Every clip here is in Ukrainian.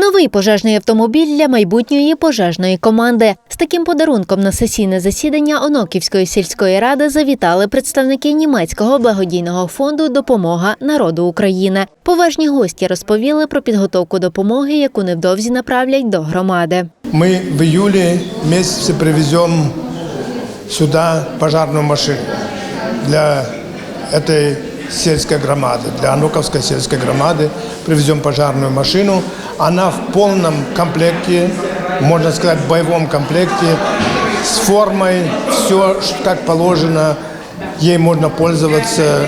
Новий пожежний автомобіль для майбутньої пожежної команди. З таким подарунком на сесійне засідання Оноківської сільської ради завітали представники німецького благодійного фонду Допомога народу України. Поважні гості розповіли про підготовку допомоги, яку невдовзі направлять до громади. Мы в июле месяце привезем сюда пожарную машину для этой сельской громады, для Ануковской сельской громады. Привезем пожарную машину. Она в полном комплекте, можно сказать, в боевом комплекте, с формой, все как положено. Ей можно пользоваться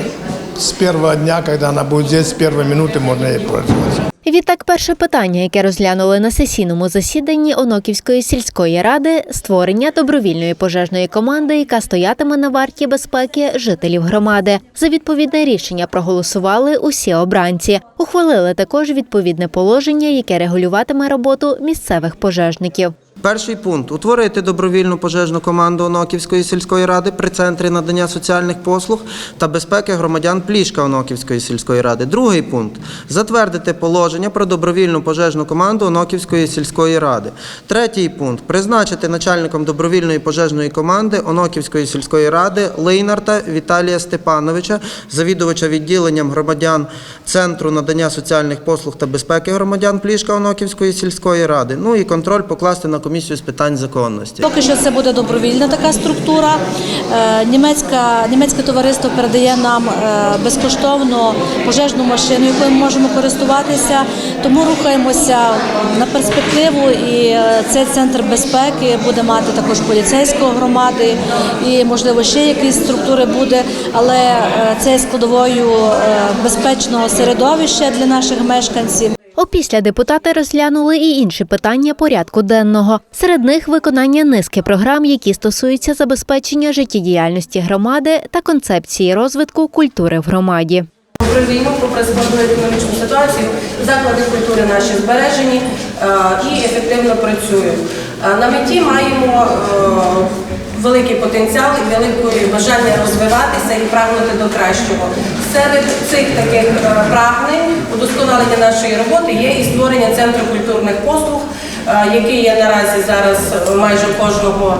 с первого дня, когда она будет здесь, с первой минуты можно ей пользоваться. Відтак, перше питання, яке розглянули на сесійному засіданні Оноківської сільської ради створення добровільної пожежної команди, яка стоятиме на варті безпеки жителів громади. За відповідне рішення проголосували усі обранці. Ухвалили також відповідне положення, яке регулюватиме роботу місцевих пожежників. Перший пункт утворити добровільну пожежну команду Оноківської сільської ради при центрі надання соціальних послуг та безпеки громадян Плішка Оноківської сільської ради. Другий пункт затвердити положення про добровільну пожежну команду Оноківської сільської ради. Третій пункт призначити начальником добровільної пожежної команди Оноківської сільської ради Лейнарта Віталія Степановича, завідувача відділенням громадян Центру надання соціальних послуг та безпеки громадян Плішка Оноківської сільської ради. Ну і контроль покласти на комісію з питань законності. Поки що це буде добровільна така структура. Е, Німецька, німецьке товариство передає нам е, безкоштовно пожежну машину, якою ми можемо користуватися. Тому рухаємося на перспективу. І е, цей центр безпеки буде мати також поліцейської громади і, можливо, ще якісь структури буде, але це складовою безпечного середовища для наших мешканців. Опісля депутати розглянули і інші питання порядку денного. Серед них виконання низки програм, які стосуються забезпечення життєдіяльності громади та концепції розвитку культури в громаді. Війну, попри складну економічну ситуацію, заклади культури наші збережені е, і ефективно працюють. Е, На меті маємо е, великий потенціал і велике бажання розвиватися і прагнути до кращого. Серед цих таких е, прагнень удосконалення нашої роботи є і створення центру культурних послуг, який є наразі зараз майже кожного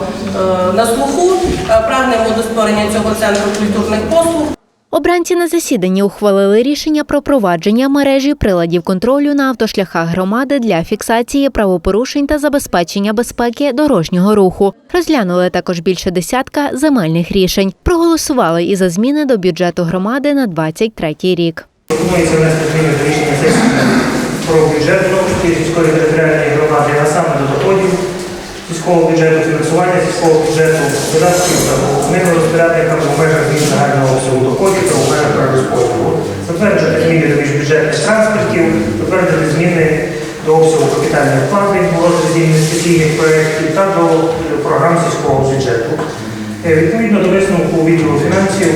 на слуху. Прагнемо до створення цього центру культурних послуг. Обранці на засіданні ухвалили рішення про провадження мережі приладів контролю на автошляхах громади для фіксації правопорушень та забезпечення безпеки дорожнього руху. Розглянули також більше десятка земельних рішень. Проголосували і за зміни до бюджету громади на 23 рік. Пропонується внести зміни до рішення сесії про бюджет сільської територіальної громади, а саме до доходів сільського бюджету, фінансування сільського бюджету, видатків та ними розпорядникам у межах змін загального обсягу доходів та у межах перерозподілу. Затверджувати зміни до міжбюджетних транспортів, затвердити зміни до обсягу капітальних у розрізі інвестиційних проєктів та до програм сільського бюджету. Е, Відповідно до висновку відділу фінансів,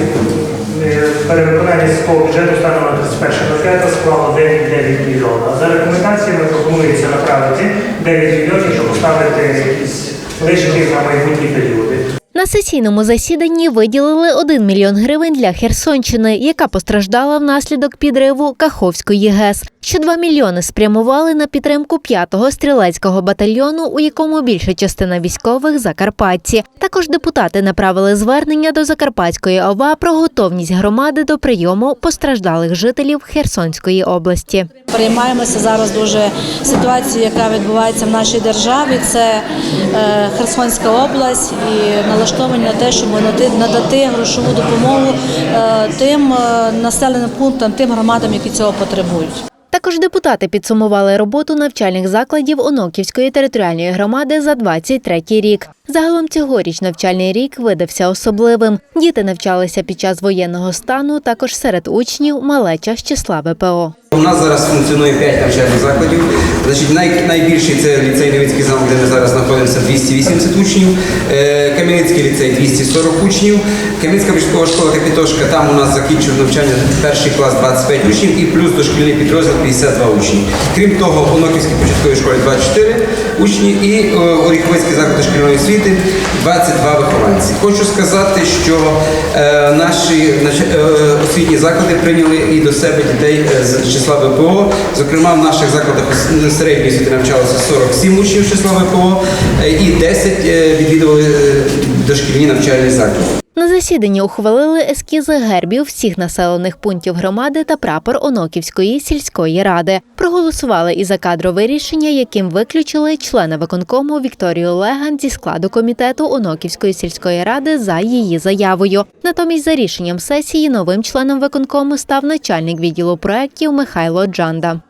перевиконання сільського бюджету станом на 31.05 склало 9,9 мільйонів. За рекомендаціями пропонується направити 9 мільйонів, щоб поставити якісь лишки на майбутні періоди. На сесійному засіданні виділили 1 мільйон гривень для Херсонщини, яка постраждала внаслідок підриву Каховської ГЕС. Ще 2 мільйони спрямували на підтримку 5-го стрілецького батальйону, у якому більша частина військових закарпатці. Також депутати направили звернення до Закарпатської ОВА про готовність громади до прийому постраждалих жителів Херсонської області. Переймаємося зараз дуже ситуацією, яка відбувається в нашій державі. Це е, Херсонська область і налаштовані на те, щоб надати грошову допомогу е, тим е, населеним пунктам, тим громадам, які цього потребують. Також депутати підсумували роботу навчальних закладів Оноківської територіальної громади за 23 рік. Загалом цьогоріч навчальний рік видався особливим. Діти навчалися під час воєнного стану, також серед учнів малеча з числа ВПО. У нас зараз функціонує 5 навчальних закладів. Значить, най, найбільший це ліцей Левицький замок, де ми зараз знаходимося 280 учнів. Е, Кам'янецький ліцей 240 учнів. Кам'янецька початкова школа Капітошка, там у нас закінчив навчання перший клас 25 учнів і плюс дошкільний підрозділ 52 учні. Крім того, у Оноківській початковій школі 24, учні і е, заклади заклад дошкільної освіти 22 вихованці. Хочу сказати, що е, наші е, освітні заклади прийняли і до себе дітей з числа ВПО. Зокрема, в наших закладах середньої освіти навчалося 47 учнів числа ВПО і 10 е, відвідували дошкільні навчальні заклади. На засіданні ухвалили ескізи гербів всіх населених пунктів громади та прапор Оноківської сільської ради. Проголосували і за кадрове рішення, яким виключили члена виконкому Вікторію Леган зі складу комітету Оноківської сільської ради за її заявою. Натомість, за рішенням сесії, новим членом виконкому став начальник відділу проєктів Михайло Джанда.